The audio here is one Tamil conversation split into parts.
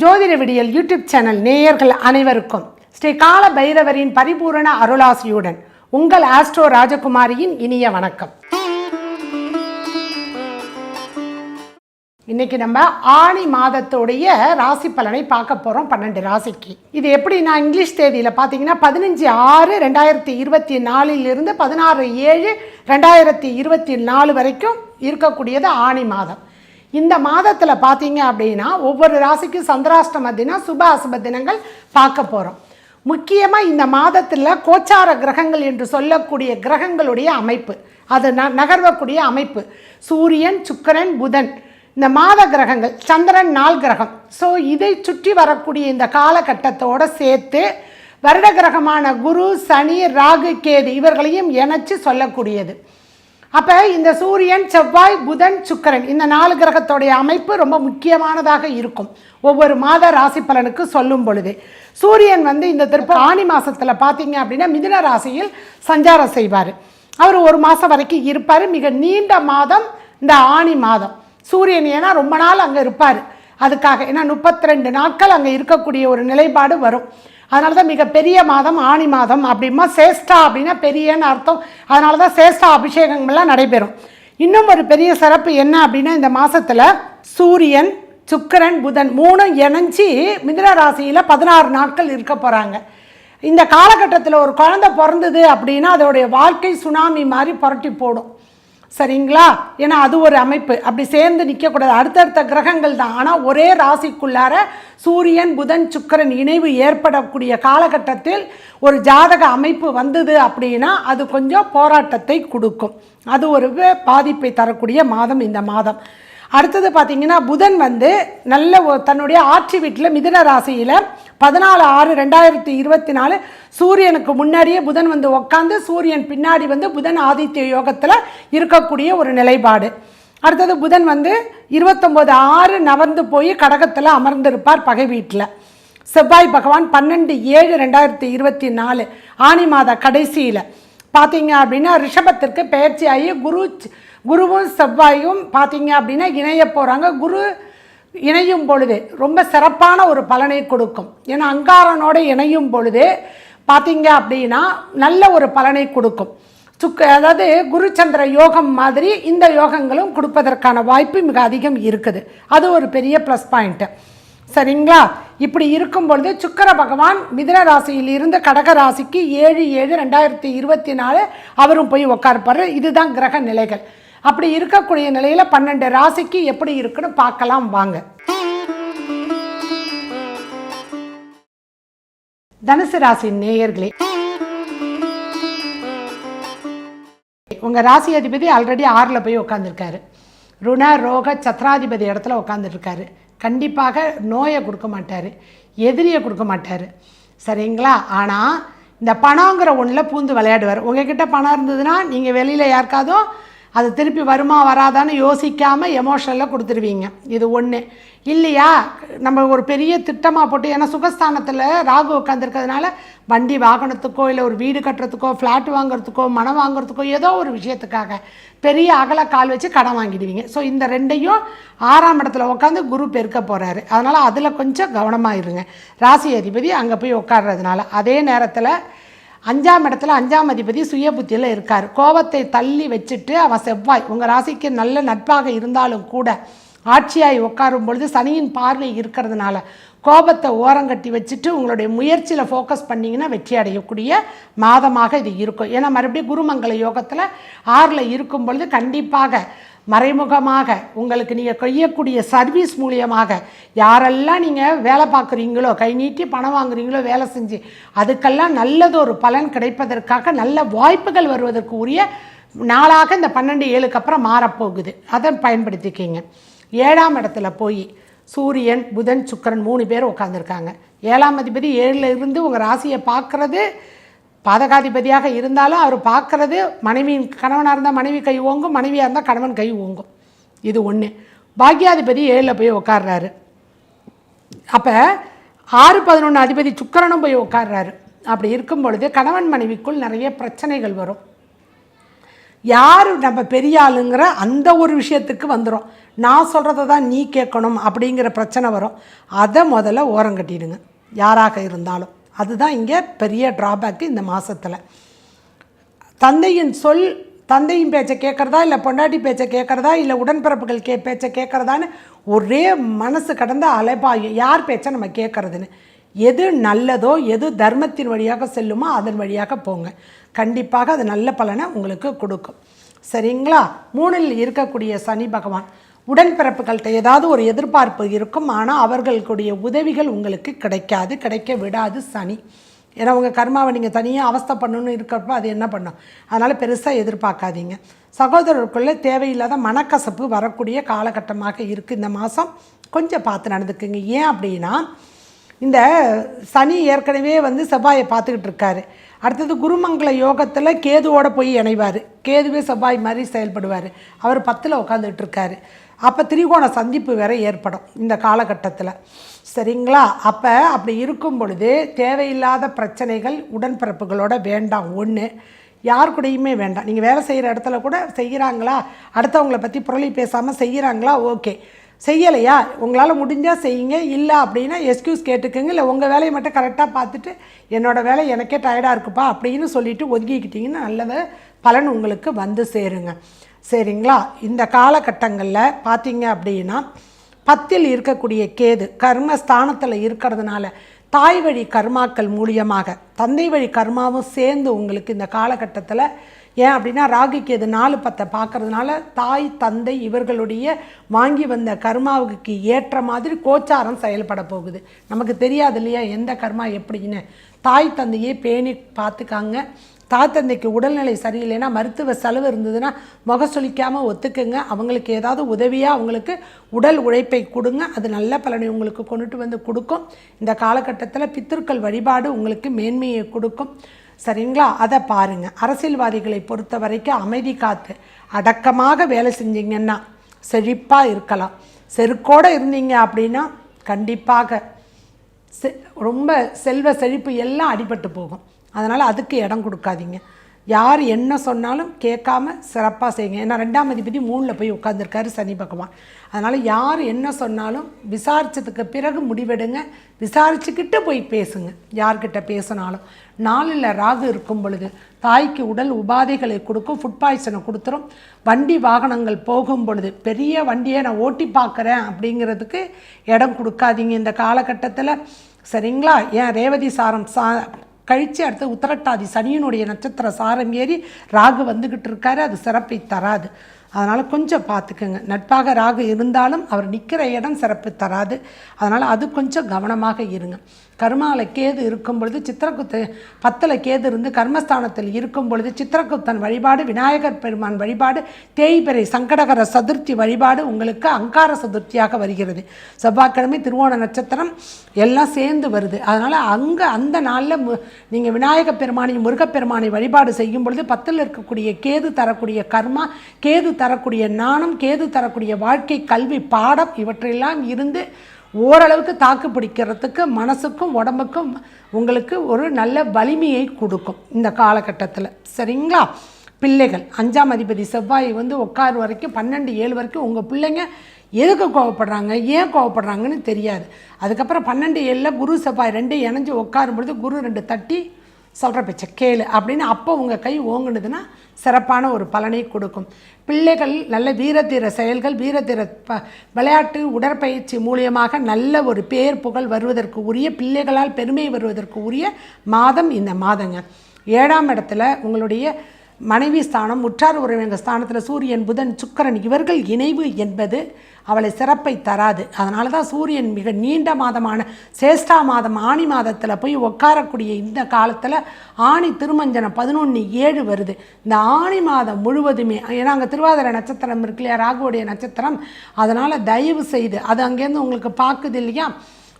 ஜோதிட விடியல் யூடியூப் சேனல் நேயர்கள் அனைவருக்கும் ஸ்ரீ கால பைரவரின் பரிபூரண அருளாசியுடன் உங்கள் ஆஸ்ட்ரோ ராஜகுமாரியின் இனிய வணக்கம். இன்னைக்கு நம்ம ஆணி மாதத்துடைய ராசி பலனை பார்க்க போகிறோம் பன்னெண்டு ராசிக்கு. இது எப்படி நான் இங்கிலீஷ் தேதியில் பார்த்தீங்கன்னா பதினஞ்சு ஆறு ரெண்டாயிரத்தி இருபத்தி நாலிலிருந்து பதினாறு ஏழு ரெண்டாயிரத்தி இருபத்தி நாலு வரைக்கும் இருக்கக்கூடியது ஆணி மாதம். இந்த மாதத்தில் பார்த்தீங்க அப்படின்னா ஒவ்வொரு ராசிக்கும் சந்திராஷ்டம தினம் சுப அசுப தினங்கள் பார்க்க போகிறோம் முக்கியமாக இந்த மாதத்தில் கோச்சார கிரகங்கள் என்று சொல்லக்கூடிய கிரகங்களுடைய அமைப்பு. அது ந நகர்வக்கூடிய அமைப்பு. சூரியன் சுக்கிரன் புதன். இந்த மாத கிரகங்கள் சந்திரன் நாள் கிரகம். ஸோ இதை சுற்றி வரக்கூடிய இந்த காலகட்டத்தோடு சேர்த்து வருட கிரகமான குரு சனி ராகு கேது இவர்களையும் இணைச்சு சொல்லக்கூடியது. அப்போ இந்த சூரியன் செவ்வாய் புதன் சுக்கரன் இந்த நாலு கிரகத்தோடைய அமைப்பு ரொம்ப முக்கியமானதாக இருக்கும். ஒவ்வொரு மாத ராசி பலனுக்கு சொல்லும் பொழுது. சூரியன் வந்து இந்த திருப்ப ஆணி மாதத்தில் பார்த்தீங்க அப்படின்னா மிதுன ராசியில் சஞ்சாரம் செய்வார். அவர் ஒரு மாதம் வரைக்கும் இருப்பார். மிக நீண்ட மாதம் இந்த ஆணி மாதம். சூரியன் ஏன்னா ரொம்ப நாள் அங்கே இருப்பார். அதுக்காக ஏன்னா முப்பத்தி ரெண்டு நாட்கள் அங்கே இருக்கக்கூடிய ஒரு நிலைப்பாடு வரும். அதனால தான் மிகப்பெரிய மாதம் ஆணி மாதம் அப்படிமா சேஷ்டா அப்படின்னா பெரியன்னு அர்த்தம். அதனால தான் சேஷ்டா அபிஷேகங்கள்லாம் நடைபெறும். இன்னும் ஒரு பெரிய சிறப்பு என்ன அப்படின்னா இந்த மாதத்தில் சூரியன் சுக்கிரன் புதன் மூணும் இணைஞ்சி மிதுன ராசியில் பதினாறு நாட்கள் இருக்க போகிறாங்க இந்த காலகட்டத்தில் ஒரு குழந்தை பிறந்தது அப்படின்னா அதோடைய வாழ்க்கை சுனாமி மாதிரி புரட்டி போடும். சரிங்களா? ஏன்னா அது ஒரு அமைப்பு. அப்படி சேர்ந்து நிற்கக்கூடாது. அடுத்தடுத்த கிரகங்கள் தான். ஆனால் ஒரே ராசிக்குள்ளார சூரியன் புதன் சுக்கிரன் இணைவு ஏற்படக்கூடிய காலகட்டத்தில் ஒரு ஜாதக அமைப்பு வந்தது அப்படின்னா அது கொஞ்சம் போராட்டத்தை கொடுக்கும். அது ஒரு பாதிப்பை தரக்கூடிய மாதம் இந்த மாதம். அடுத்தது பார்த்தீங்கன்னா புதன் வந்து நல்ல தன்னுடைய ஆட்சி வீட்டில் மிதுன ராசியில் பதினாலு ஆறு ரெண்டாயிரத்தி இருபத்தி நாலு சூரியனுக்கு முன்னாடியே புதன் வந்து உட்காந்து சூரியன் பின்னாடி வந்து புதன் ஆதித்ய யோகத்தில் இருக்கக்கூடிய ஒரு நிலைப்பாடு. அடுத்தது புதன் வந்து இருபத்தொம்போது ஆறு நவர்ந்து போய் கடகத்தில் அமர்ந்திருப்பார் பகை வீட்டில். செவ்வாய் பகவான் பன்னெண்டு ஏழு ரெண்டாயிரத்தி இருபத்தி நாலு ஆனி மாத கடைசியில். பார்த்தீங்க அப்படின்னா ரிஷபத்திற்கு பயிற்சி ஆகி குரு குருவும் செவ்வாயும் பார்த்தீங்க அப்படின்னா இணைய போகிறாங்க குரு இணையும் பொழுது ரொம்ப சிறப்பான ஒரு பலனை கொடுக்கும். ஏன்னா அங்காரனோடு இணையும் பொழுது பார்த்தீங்க அப்படின்னா நல்ல ஒரு பலனை கொடுக்கும். சுக்கு அதாவது குருச்சந்திர யோகம் மாதிரி இந்த யோகங்களும் கொடுப்பதற்கான வாய்ப்பு மிக அதிகம் இருக்குது. அது ஒரு பெரிய ப்ளஸ் பாயிண்ட்டு சரிங்களா? இப்படி இருக்கும் பொழுது சுக்கர பகவான் மிதுன ராசியில் இருந்து கடக ராசிக்கு ஏழு ஏழு ரெண்டாயிரத்தி இருபத்தி நாலு அவரும் போய் உட்கார்ப்பாரு இதுதான் கிரக நிலைகள். அப்படி இருக்கக்கூடிய நிலையில் பன்னெண்டு ராசிக்கு எப்படி இருக்குன்னு பார்க்கலாம் வாங்க. தனுசு ராசி நேயர்களே. உங்கள் ராசி அதிபதி ஆல்ரெடி ஆறில் போய் உட்காந்துருக்காரு ருண ரோக சத்ராதிபதி இடத்துல உட்காந்துருக்காரு கண்டிப்பாக நோயை கொடுக்க மாட்டார் எதிரியை கொடுக்க மாட்டார். சரிங்களா? ஆனால் இந்த பணங்கிற ஒன்றில் பூந்து விளையாடுவார். உங்ககிட்ட பணம் இருந்ததுன்னா நீங்கள் வெளியில் யாருக்காதும் அது திருப்பி வருமா வராதான்னு யோசிக்காமல் எமோஷனில் கொடுத்துருவீங்க. இது ஒன்று இல்லையா? நம்ம ஒரு பெரிய திட்டமாக போட்டு ஏன்னா சுகஸ்தானத்தில் ராகு உட்காந்துருக்கிறதுனால வண்டி வாகனத்துக்கோ இல்லை ஒரு வீடு கட்டுறதுக்கோ ஃப்ளாட் வாங்குறதுக்கோ மனம் வாங்குறதுக்கோ ஏதோ ஒரு விஷயத்துக்காக பெரிய அகல கால் வச்சு கடன் வாங்கிடுவீங்க. ஸோ இந்த ரெண்டையும் ஆறாம் இடத்துல உட்காந்து குரு பெருக்க போகிறாரு அதனால் அதில் கொஞ்சம் கவனமாக இருங்க. ராசி அதிபதி அங்கே போய் உட்கார்றதுனால. அதே நேரத்தில் அஞ்சாம் இடத்துல அஞ்சாம் அதிபதி சுய புத்தியில் இருக்கார். கோபத்தை தள்ளி வச்சுட்டு அவன் செவ்வாய். உங்கள் ராசிக்கு நல்ல நட்பாக இருந்தாலும் கூட ஆட்சியாய் உட்காரும் பொழுது சனியின் பார்வை இருக்கிறதுனால கோபத்தை ஓரங்கட்டி வச்சுட்டு உங்களுடைய முயற்சியில் ஃபோக்கஸ் பண்ணிங்கன்னா வெற்றி அடையக்கூடிய மாதமாக இது இருக்கும். ஏன்னா மறுபடியும் குருமங்கல யோகத்தில் ஆறில் இருக்கும் பொழுது கண்டிப்பாக மறைமுகமாக உங்களுக்கு நீங்கள் செய்யக்கூடிய சர்வீஸ் மூலியமாக யாரெல்லாம் நீங்கள் வேலை பார்க்குறீங்களோ கை நீட்டி பணம் வாங்குறீங்களோ வேலை செஞ்சு அதுக்கெல்லாம் நல்லது ஒரு பலன் கிடைப்பதற்காக நல்ல வாய்ப்புகள் வருவதற்கு உரிய நாளாக இந்த பன்னெண்டு ஏழுக்கு அப்புறம் மாறப்போகுது. அதை பயன்படுத்திக்கிங்க. ஏழாம் இடத்துல போய் சூரியன் புதன் சுக்கிரன் மூணு பேர் உட்காந்துருக்காங்க ஏழாம் அதிபதி ஏழில் இருந்து உங்கள் ராசியை பார்க்குறது பாதகாதிபதியாக இருந்தாலும் அவர் பார்க்குறது மனைவியின் கணவனாக இருந்தால் மனைவி கை ஓங்கும் மனைவியாக இருந்தால் கணவன் கை ஓங்கும். இது ஒன்று பாக்யாதிபதி ஏழில் போய் உட்கார்றாரு அப்போ ஆறு பதினொன்று அதிபதி சுக்கிரனும் போய் உட்கார்றாரு அப்படி இருக்கும் பொழுது கணவன் மனைவிக்குள் நிறைய பிரச்சனைகள் வரும். யார் நம்ம பெரிய ஆளுங்கிற அந்த ஒரு விஷயத்துக்கு வந்துடும் நான் சொல்கிறத தான் நீ கேட்கணும் அப்படிங்கிற பிரச்சனை வரும். அதை முதல்ல ஓரம் கட்டிடுங்க. யாராக இருந்தாலும். அதுதான் இங்கே பெரிய ட்ராபேக்கு இந்த மாதத்தில் தந்தையின் சொல் தந்தையின் பேச்சை கேட்குறதா இல்லை பொண்டாட்டி பேச்சை கேட்குறதா இல்லை உடன்பிறப்புகள் கே பேச்சை கேட்குறதான்னு ஒரே மனசு கடந்த அலைபாயும் யார் பேச்சை நம்ம கேட்குறதுன்னு. எது நல்லதோ எது தர்மத்தின் வழியாக செல்லுமோ அதன் வழியாக போங்க. கண்டிப்பாக அது நல்ல பலனை உங்களுக்கு கொடுக்கும். சரிங்களா? மூணில் இருக்கக்கூடிய சனி பகவான். உடன்பிறப்புகள்கிட்ட ஏதாவது ஒரு எதிர்பார்ப்பு இருக்கும். ஆனால் அவர்களுடைய உதவிகள் உங்களுக்கு கிடைக்காது. கிடைக்க விடாது சனி. ஏன்னா உங்கள் கர்மாவை நீங்கள் தனியாக அவஸ்தை பண்ணணும்னு இருக்கிறப்ப அது என்ன பண்ணும்? அதனால் பெருசாக எதிர்பார்க்காதீங்க. சகோதரருக்குள்ளே தேவையில்லாத மனக்கசப்பு வரக்கூடிய காலகட்டமாக இருக்குது இந்த மாதம் கொஞ்சம் பார்த்து நடந்துக்குங்க. ஏன் அப்படின்னா இந்த சனி ஏற்கனவே வந்து செவ்வாயை பார்த்துக்கிட்டு இருக்காரு. அடுத்தது குருமங்கள யோகத்தில் கேதுவோடு போய் இணைவார். கேதுவே செவ்வாய் மாதிரி செயல்படுவார். அவர் பத்தில் உட்காந்துட்டு இருக்காரு அப்போ திரிகோண சந்திப்பு வேற ஏற்படும் இந்த காலகட்டத்தில். சரிங்களா? அப்போ அப்படி இருக்கும் பொழுது தேவையில்லாத பிரச்சனைகள் உடன்பிறப்புகளோட வேண்டாம். ஒன்று யார் கூடயுமே வேண்டாம். நீங்கள் வேலை செய்கிற இடத்துல கூட செய்கிறாங்களா அடுத்தவங்களை பற்றி புரளி பேசாமல் செய்கிறாங்களா ஓகே. செய்யலையா? உங்களால் முடிஞ்சால் செய்யுங்க. இல்லை அப்படின்னா எக்ஸ்கியூஸ் கேட்டுக்கோங்க. இல்லை உங்கள் வேலையை மட்டும் கரெக்டாக பார்த்துட்டு என்னோடய வேலை எனக்கே டயர்டாக இருக்குப்பா அப்படின்னு சொல்லிட்டு ஒதுக்கிக்கிட்டிங்கன்னா நல்லது. பலன் உங்களுக்கு வந்து சேருங்க. சரிங்களா? இந்த காலகட்டங்களில் பார்த்தீங்க அப்படின்னா பத்தில் இருக்கக்கூடிய கேது கர்மஸ்தானத்தில் இருக்கிறதுனால தாய் வழி கர்மாக்கள் மூலியமாக தந்தை வழி கர்மாவும் சேர்ந்து உங்களுக்கு இந்த காலகட்டத்தில் ஏன் அப்படின்னா ராகுக்கு இது நாலு பத்தை பார்க்கறதுனால தாய் தந்தை இவர்களுடைய வாங்கி வந்த கர்மாவுக்கு ஏற்ற மாதிரி கோச்சாரம் செயல்பட போகுது. நமக்கு தெரியாது இல்லையா எந்த கர்மா எப்படின்னு. தாய் தந்தையே பேணி பார்த்துக்காங்க. தாத்தந்தைக்கு உடல்நிலை சரியில்லைன்னா மருத்துவ செலவு இருந்ததுன்னா முக சொலிக்காமல் ஒத்துக்குங்க. அவங்களுக்கு ஏதாவது உதவியாக அவங்களுக்கு உடல் உழைப்பை கொடுங்க. அது நல்ல பலனை உங்களுக்கு கொண்டுட்டு வந்து கொடுக்கும். இந்த காலகட்டத்தில் பித்திருக்கள் வழிபாடு உங்களுக்கு மேன்மையை கொடுக்கும். சரிங்களா? அதை பாருங்கள் அரசியல்வாதிகளை பொறுத்த வரைக்கும் அமைதி காத்து அடக்கமாக வேலை செஞ்சீங்கன்னா செழிப்பாக இருக்கலாம். செருக்கோடு இருந்தீங்க அப்படின்னா கண்டிப்பாக செ ரொம்ப செல்வ செழிப்பு எல்லாம் அடிபட்டு போகும். அதனால் அதுக்கு இடம் கொடுக்காதீங்க. யார் என்ன சொன்னாலும் கேட்காம சிறப்பாக செய்யுங்க. ஏன்னா ரெண்டாம் அதிபதி மூணில் போய் உட்காந்துருக்காரு சனி பகவான். அதனால் யார் என்ன சொன்னாலும் விசாரித்ததுக்கு பிறகு முடிவெடுங்க. விசாரிச்சுக்கிட்டு போய் பேசுங்க. யார்கிட்ட பேசினாலும். நாளில் ராகு இருக்கும் பொழுது தாய்க்கு உடல் உபாதைகளை கொடுக்கும் ஃபுட் பாய்சனை கொடுத்துரும். வண்டி வாகனங்கள் போகும் பொழுது பெரிய வண்டியை நான் ஓட்டி பார்க்குறேன் அப்படிங்கிறதுக்கு இடம் கொடுக்காதீங்க. இந்த காலகட்டத்தில் சரிங்களா? ஏன் ரேவதி சாரம் சா கழித்து அடுத்து உத்தரட்டாதி சனியினுடைய நட்சத்திர சாரம் ஏறி ராகு வந்துக்கிட்டு இருக்காரு. அது சிறப்பை தராது. அதனால் கொஞ்சம் பார்த்துக்குங்க. நட்பாக ராகு இருந்தாலும் அவர் நிற்கிற இடம் சிறப்பு தராது. அதனால் அது கொஞ்சம் கவனமாக இருங்க. கர்மாவில் கேது இருக்கும் பொழுது சித்திரகுத்து பத்தில் கேது இருந்து கர்மஸ்தானத்தில் இருக்கும் பொழுது சித்திரகுப்தன் வழிபாடு விநாயகர் பெருமான் வழிபாடு தேய்பிறை சங்கடகர சதுர்த்தி வழிபாடு உங்களுக்கு அங்கார சதுர்த்தியாக வருகிறது. செவ்வாய்க்கிழமை திருவோண நட்சத்திரம் எல்லாம் சேர்ந்து வருது. அதனால் அங்கே அந்த நாளில் மு நீங்கள் விநாயகப் பெருமானையும் முருகப்பெருமானை வழிபாடு செய்யும் பொழுது பத்தில் இருக்கக்கூடிய கேது தரக்கூடிய கர்மா கேது தரக்கூடிய நாணம் கேது தரக்கூடிய வாழ்க்கை கல்வி பாடம் இவற்றையெல்லாம் இருந்து ஓரளவுக்கு தாக்கு பிடிக்கிறதுக்கு மனசுக்கும் உடம்புக்கும் உங்களுக்கு ஒரு நல்ல வலிமையை கொடுக்கும் இந்த காலகட்டத்தில். சரிங்களா? பிள்ளைகள் அஞ்சாம் அதிபதி செவ்வாய் வந்து உட்கார் வரைக்கும் பன்னெண்டு ஏழு வரைக்கும் உங்கள் பிள்ளைங்க எதுக்கு கோவப்படுறாங்க? ஏன் கோவப்படுறாங்கன்னு தெரியாது. அதுக்கப்புறம் பன்னெண்டு ஏழில் குரு செவ்வாய் ரெண்டு இணைஞ்சு உட்காரும் பொழுது குரு ரெண்டு தட்டி சொல்கிற பேச்ச கேளு அப்படின்னு அப்போ உங்கள் கை ஓங்குனதுன்னா சிறப்பான ஒரு பலனை கொடுக்கும். பிள்ளைகள் நல்ல வீரத்தீர செயல்கள் வீரத்தீர ப விளையாட்டு உடற்பயிற்சி மூலியமாக நல்ல ஒரு பேர் புகழ் வருவதற்கு உரிய பிள்ளைகளால் பெருமை வருவதற்கு உரிய மாதம் இந்த மாதங்க. ஏழாம் இடத்துல உங்களுடைய மனைவி ஸ்தானம் உற்றார் உறவினர் ஸ்தானத்தில் சூரியன் புதன் சுக்கரன் இவர்கள் இணைவு என்பது அவளை சிறப்பை தராது. அதனால தான் சூரியன் மிக நீண்ட மாதமான சேஷ்டா மாதம் ஆணி மாதத்தில் போய் உட்காரக்கூடிய இந்த காலத்தில் ஆணி திருமஞ்சனம் பதினொன்று ஏழு வருது. இந்த ஆணி மாதம் முழுவதுமே ஏன்னா அங்கே திருவாதிரை நட்சத்திரம் இருக்கு இல்லையா ராகுவுடைய நட்சத்திரம் அதனால் தயவு செய்து அது அங்கேருந்து உங்களுக்கு பார்க்குது இல்லையா?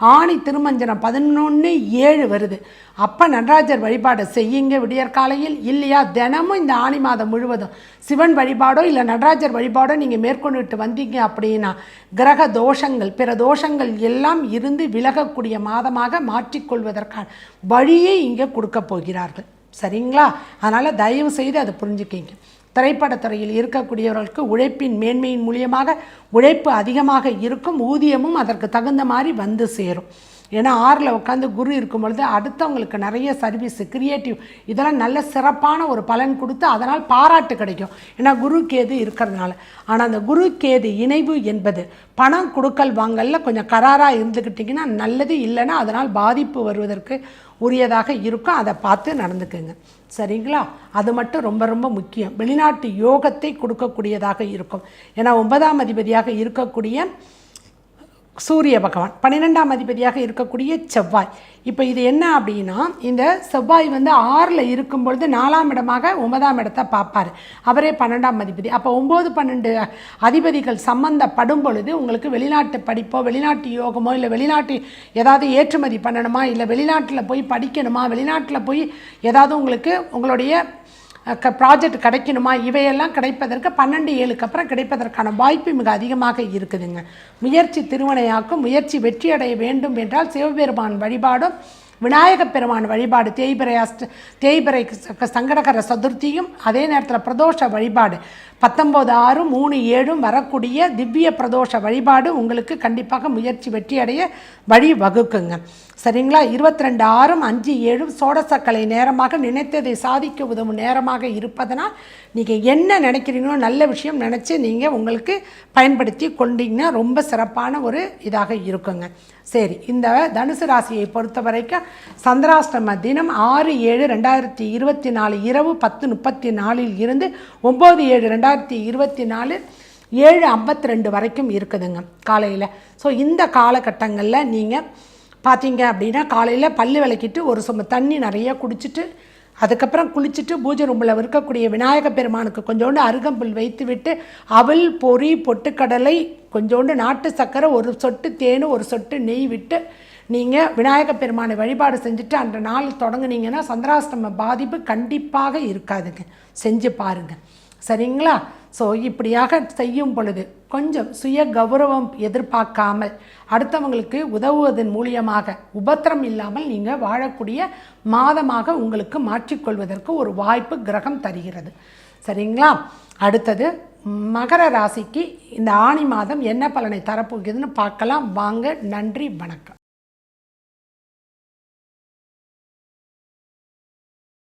ஆணி திருமஞ்சனம் பதினொன்று ஏழு வருது. அப்போ நடராஜர் வழிபாடை செய்யுங்க விடியற்காலையில். இல்லையா? தினமும் இந்த ஆணி மாதம் முழுவதும். சிவன் வழிபாடோ இல்லை நடராஜர் வழிபாடோ நீங்கள் மேற்கொண்டுட்டு வந்தீங்க அப்படின்னா கிரக தோஷங்கள் பிற தோஷங்கள் எல்லாம் இருந்து விலகக்கூடிய மாதமாக மாற்றிக்கொள்வதற்கான வழியை இங்கே கொடுக்க போகிறார்கள். சரிங்களா? அதனால் தயவு செய்து அதை புரிஞ்சுக்கிங்க. திரைப்படத்துறையில் இருக்கக்கூடியவர்களுக்கு உழைப்பின் மேன்மையின் மூலியமாக உழைப்பு அதிகமாக இருக்கும் ஊதியமும் அதற்கு தகுந்த மாதிரி வந்து சேரும். ஏன்னா ஆறில் உட்காந்து குரு இருக்கும் பொழுது அடுத்தவங்களுக்கு நிறைய சர்வீஸ் கிரியேட்டிவ் இதெல்லாம் நல்ல சிறப்பான ஒரு பலன் கொடுத்து அதனால் பாராட்டு கிடைக்கும். ஏன்னா குரு கேது இருக்கிறதுனால. ஆனால் அந்த குரு கேது இணைவு என்பது பணம் கொடுக்கல் வாங்கலில் கொஞ்சம் கராராக இருந்துக்கிட்டிங்கன்னா நல்லது இல்லைன்னா அதனால் பாதிப்பு வருவதற்கு உரியதாக இருக்கும். அதை பார்த்து நடந்துக்குங்க. சரிங்களா? அது மட்டும் ரொம்ப ரொம்ப முக்கியம். வெளிநாட்டு யோகத்தை கொடுக்கக்கூடியதாக இருக்கும். ஏன்னா ஒன்பதாம் அதிபதியாக இருக்கக்கூடிய சூரிய பகவான் பன்னிரெண்டாம் அதிபதியாக இருக்கக்கூடிய செவ்வாய். இப்போ இது என்ன அப்படின்னா இந்த செவ்வாய் வந்து ஆறில் இருக்கும் பொழுது நாலாம் இடமாக ஒன்பதாம் இடத்தை பார்ப்பார். அவரே பன்னெண்டாம் அதிபதி. அப்போ ஒம்பது பன்னெண்டு அதிபதிகள் சம்மந்தப்படும் பொழுது உங்களுக்கு வெளிநாட்டு படிப்போ வெளிநாட்டு யோகமோ இல்லை வெளிநாட்டு ஏதாவது ஏற்றுமதி பண்ணணுமா இல்லை வெளிநாட்டில் போய் படிக்கணுமா வெளிநாட்டில் போய் ஏதாவது உங்களுக்கு உங்களுடைய க ப்ராஜெக்ட் கிடைக்கணுமா? இவையெல்லாம் கிடைப்பதற்கு பன்னெண்டு ஏழுக்கு அப்புறம் கிடைப்பதற்கான வாய்ப்பு மிக அதிகமாக இருக்குதுங்க. முயற்சி திருவனையாக்கும் முயற்சி வெற்றியடைய வேண்டும் என்றால் சிவபெருமான் வழிபாடும் விநாயகப் பெருமான் வழிபாடு தேய்பிரை அஷ்ட தேய்பிரை ச- சங்கடகர சதுர்த்தியும் அதே நேரத்தில் பிரதோஷ வழிபாடு. பத்தொம்போது ஆறு மூணு ஏழும் வரக்கூடிய திவ்ய பிரதோஷ வழிபாடு உங்களுக்கு கண்டிப்பாக முயற்சி வெற்றி அடைய வழி வகுக்குங்க சரிங்களா? இருபத்தி ரெண்டு ஆறும் அஞ்சு ஏழும் சோடசக்கலை நேரமாக நினைத்ததை சாதிக்க உதவும் நேரமாக இருப்பதனால் நீங்கள் என்ன நினைக்கிறீங்களோ நல்ல விஷயம் நினச்சி நீங்கள் உங்களுக்கு பயன்படுத்தி கொண்டீங்கன்னா ரொம்ப சிறப்பான ஒரு இதாக இருக்குங்க. சரி இந்த தனுசு ராசியை பொறுத்த வரைக்கும் சந்திராஷ்டம தினம் ஆறு ஏழு ரெண்டாயிரத்தி இருபத்தி நாலு இரவு பத்து முப்பத்தி நாலில் இருந்து ஒம்பது ஏழு ரெண்டாயிரத்தி இருபத்தி நாலு ஏழு ஐம்பத்தி ரெண்டு வரைக்கும் இருக்குதுங்க காலையில். ஸோ இந்த காலகட்டங்களில் நீங்கள் பார்த்தீங்க அப்படின்னா காலையில் பல் விளக்கிட்டு ஒரு சும தண்ணி நிறைய குடிச்சிட்டு அதுக்கப்புறம் குளிச்சுட்டு பூஜை ரூமில் இருக்கக்கூடிய விநாயக பெருமானுக்கு கொஞ்சோண்டு அருகம்புல் வைத்து விட்டு அவல் பொறி பொட்டுக்கடலை கொஞ்சோண்டு நாட்டு சர்க்கரை ஒரு சொட்டு தேன் ஒரு சொட்டு நெய் விட்டு நீங்கள் விநாயக பெருமானை வழிபாடு செஞ்சுட்டு அந்த நாள் தொடங்குனீங்கன்னா சந்திராஷ்டம பாதிப்பு கண்டிப்பாக இருக்காதுங்க. செஞ்சு பாருங்கள் சரிங்களா? ஸோ இப்படியாக செய்யும் பொழுது கொஞ்சம் சுய கௌரவம் எதிர்பார்க்காமல் அடுத்தவங்களுக்கு உதவுவதன் மூலியமாக உபத்திரம் இல்லாமல் நீங்கள் வாழக்கூடிய மாதமாக உங்களுக்கு மாற்றிக்கொள்வதற்கு ஒரு வாய்ப்பு கிரகம் தருகிறது. சரிங்களா? அடுத்தது மகர ராசிக்கு இந்த ஆணி மாதம் என்ன பலனை தரப்போகுதுன்னு பார்க்கலாம். வாங்க நன்றி வணக்கம்.